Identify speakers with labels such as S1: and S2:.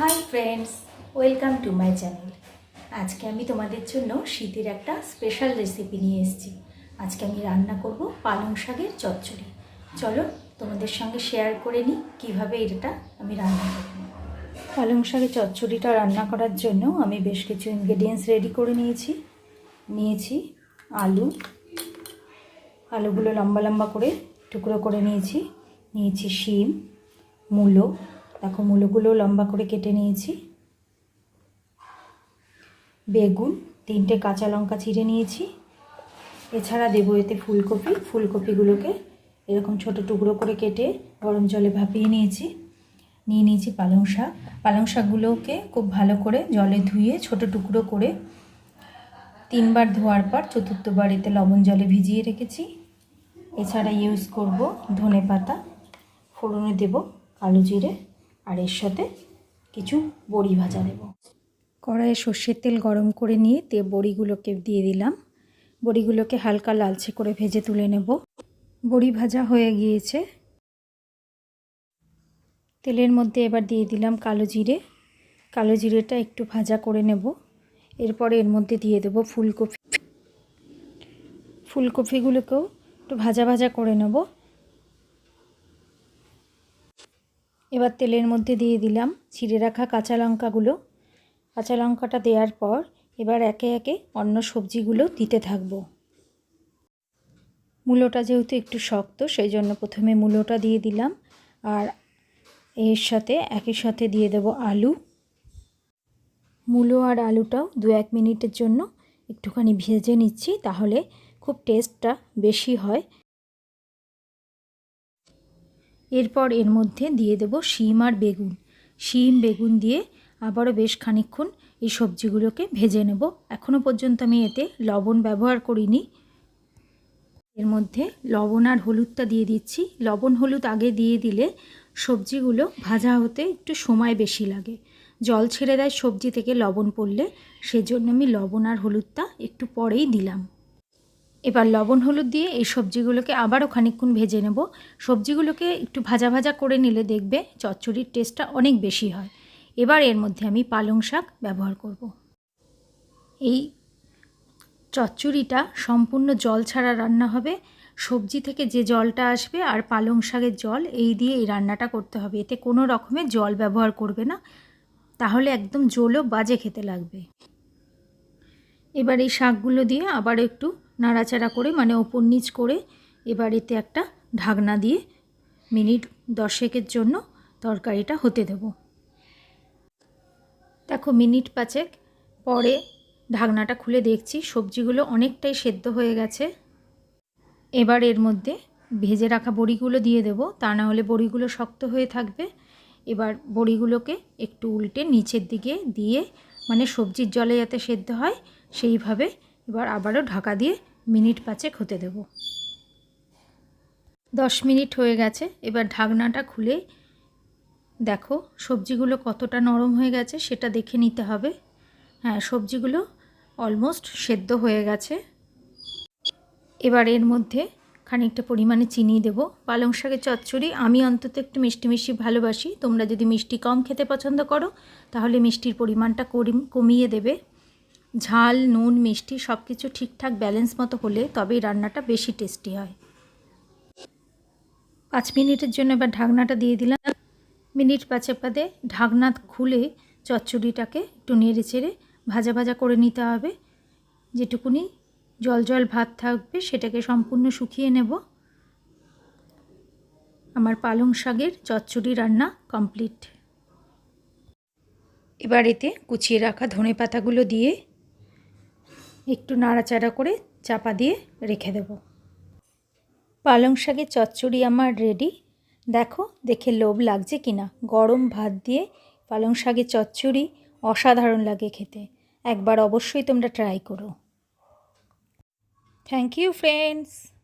S1: Hi friends welcome to my channel আজকে আমি তোমাদের জন্য শীতের একটা স্পেশাল রেসিপি নিয়ে এসেছি। আজকে আমি রান্না করব পালং শাকের চচ্চড়ি। চলো তোমাদের সঙ্গে শেয়ার করে নিই কীভাবে এটা আমি রান্না করব। পালং শাকের চচ্চড়িটা রান্না করার জন্য আমি বেশ কিছু ইনগ্রেডিয়েন্টস রেডি করে নিয়েছি। নিয়েছি আলু। আলুগুলো লম্বা লম্বা করে টুকরো করে নিয়েছি। নিয়েছি শিম, মূলো দেখো, মূলোগুলো লম্বা করে কেটে নিয়েছি। বেগুন, তিনটে কাঁচা লঙ্কা চিড়ে নিয়েছি। এছাড়া দেবো এতে ফুলকপি। ফুলকপিগুলোকে এরকম ছোট টুকরো করে কেটে গরম জলে ভাপিয়ে নিয়েছি। নিয়ে নিয়েছি পালং শাক। পালং শাকগুলোকে খুব ভালো করে জলে ধুয়ে ছোট টুকরো করে তিনবার ধোয়ার পর চতুর্থবার এতে লবণ জলে ভিজিয়ে রেখেছি। এছাড়া ইউজ করব ধনে পাতা ফোড়নে দেব কালো জিরে। আর এর সাথে কিছু বড়ি ভাজা দেব কড়াইয়ে সর্ষের তেল গরম করে নিয়ে তে বড়িগুলোকে দিয়ে দিলাম। বড়িগুলোকে হালকা লালচে করে ভেজে তুলে নেব। বড়ি ভাজা হয়ে গিয়েছে। তেলের মধ্যে এবার দিয়ে দিলাম কালো জিরে। কালো জিরেটা একটু ভাজা করে নেব। এরপরে এর মধ্যে দিয়ে দেব ফুলকপি। ফুলকপিগুলোকেও একটু ভাজা ভাজা করে নেব। এবার তেলের মধ্যে দিয়ে দিলাম ছিঁড়ে রাখা কাঁচা লঙ্কাগুলো। কাঁচা লঙ্কাটা দেওয়ার পর এবার একে একে অন্য সবজিগুলো দিতে থাকব। মূলোটা যেহেতু একটু শক্ত, সেই জন্য প্রথমে মূলোটা দিয়ে দিলাম আর এর সাথে একই সাথে দিয়ে দেব আলু। মূলো আর আলুটাও দু এক মিনিটের জন্য একটুখানি ভেজে নিচ্ছি, তাহলে খুব টেস্টটা বেশি হয়। এরপর এর মধ্যে দিয়ে দেব শিম আর বেগুন। শিম, বেগুন দিয়ে আবারও বেশ খানিক্ষণ এই সবজিগুলোকে ভেজে নেব। এখনও পর্যন্ত আমি এতে লবণ ব্যবহার করিনি। এর মধ্যে লবণ আর হলুদটা দিয়ে দিচ্ছি। লবণ, হলুদ আগে দিয়ে দিলে সবজিগুলো ভাজা হতে একটু সময় বেশি লাগে। জল ছেড়ে দেয় সবজি থেকে লবণ পড়লে। সেজন্য আমি লবণ আর হলুদটা একটু পরেই দিলাম। এবার লবণ, হলুদ দিয়ে এই সবজিগুলোকে আবারও খানিকক্ষণ ভেজে নেব। সবজিগুলোকে একটু ভাজা ভাজা করে নিলে দেখবে চচ্চড়ির টেস্টটা অনেক বেশি হয়। এবার এর মধ্যে আমি পালং শাক ব্যবহার করব। এই চচ্চড়িটা সম্পূর্ণ জল ছাড়া রান্না হবে। সবজি থেকে যে জলটা আসবে আর পালং শাকের জল, এই দিয়ে এই রান্নাটা করতে হবে। এতে কোনো রকমের জল ব্যবহার করবে না। তাহলে একদম জলও বাজে খেতে লাগবে। এবার এই শাকগুলো দিয়ে আবার একটু নাড়াচাড়া করে মানে ওপর নিচ করে এবার এতে একটা ঢাকনা দিয়ে মিনিট দশেকের জন্য তরকারিটা হতে দেব। দেখো মিনিট পাঁচেক পরে ঢাকনাটা খুলে দেখছি, সবজিগুলো অনেকটাই সেদ্ধ হয়ে গেছে। এবার এর মধ্যে ভেজে রাখা বড়িগুলো দিয়ে দেব, তা না হলে বড়িগুলো শক্ত হয়ে থাকবে। এবার বড়িগুলোকে একটু উল্টে নিচের দিকে দিয়ে মানে সবজির জলে যাতে সেদ্ধ হয়, সেইভাবে এবার আবারও ঢাকা দিয়ে মিনিট পাঁচেক হতে দেব। দশ মিনিট হয়ে গেছে, এবার ঢাকনাটা খুলে দেখো সবজিগুলো কতটা নরম হয়ে গেছে, সেটা দেখে নিতে হবে। হ্যাঁ সবজিগুলো অলমোস্ট সেদ্ধ হয়ে গেছে। এবার এর মধ্যে খানিকটা পরিমাণে চিনি দেবো। পালং শাকের চচ্চড়ি আমি অন্তত একটু মিষ্টি মিষ্টি ভালোবাসি। তোমরা যদি মিষ্টি কম খেতে পছন্দ করো, তাহলে মিষ্টির পরিমাণটা কমিয়ে দেবে। ঝাল, নুন, মিষ্টি সব কিছু ঠিকঠাক ব্যালেন্স মতো হলে তবেই রান্নাটা বেশি টেস্টি হয়। পাঁচ মিনিটের জন্য এবার ঢাকনাটা দিয়ে দিলাম। মিনিট পাঁচে পাদে ঢাকনা খুলে চচ্চড়িটাকে একটু নেড়ে চেড়ে ভাজা ভাজা করে নিতে হবে। যেটুকুনি জল জল ভাত থাকবে সেটাকে সম্পূর্ণ শুকিয়ে নেব। আমার পালং শাকের চচ্চড়ি রান্না কমপ্লিট এবার এতে কুচিয়ে রাখা ধনে পাতাগুলো দিয়ে একটু নাড়াচাড়া করে চাপা দিয়ে রেখে দেব। পালং শাকের চচ্চড়ি আমার রেডি দেখো, দেখে লোভ লাগছে কিনা? গরম ভাত দিয়ে পালং শাকের চচ্চড়ি অসাধারণ লাগে খেতে। একবার অবশ্যই তোমরা ট্রাই করো। Thank you friends